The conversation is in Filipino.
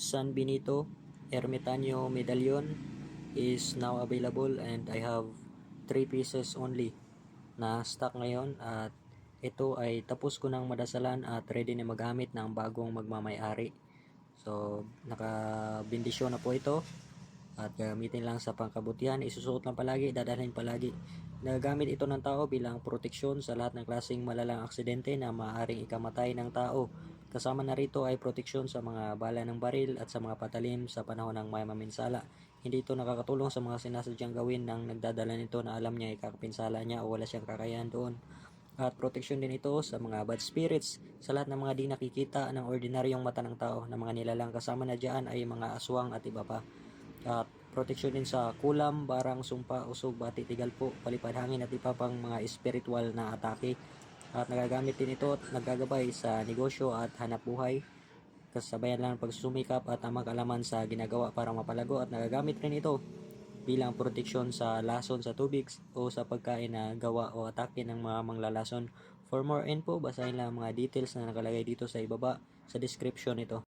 San Benito Ermitaño medallion is now available and I have 3 pieces only na stock ngayon at ito ay tapos ko ng madasalan at ready na magamit ng bagong magmamayari. So, nakabindisyon na po ito at gamitin lang sa pangkabutihan. Isusuot lang palagi, dadalhin palagi. Nagagamit ito ng tao bilang proteksyon sa lahat ng klaseng malalang aksidente na maaaring ikamatay ng tao. Kasama na rito ay proteksyon sa mga bala ng baril at sa mga patalim sa panahon ng may maminsala. Hindi ito nakakatulong sa mga sinasadyang gawin ng nagdadala nito na alam niya ikakapinsala niya o wala siyang kakayahan doon. At proteksyon din ito sa mga bad spirits, sa lahat ng mga di nakikita ng ordinaryong mata ng tao na mga nilalang kasama na dyan ay mga aswang at iba pa. At proteksyon din sa kulam, barang, sumpa, usog, bati, tigal po, palipad hangin at iba pang mga spiritual na atake. At nagagamit din ito at naggagabay sa negosyo at hanap buhay. Kasabayan lang ng pagsusumikap at ang mag-alaman sa ginagawa para mapalago at nagagamit rin ito bilang proteksyon sa lason sa tubig o sa pagkain na gawa o atake ng mga manglalason. For more info, basahin lang ang mga details na nakalagay dito sa ibaba sa description nito.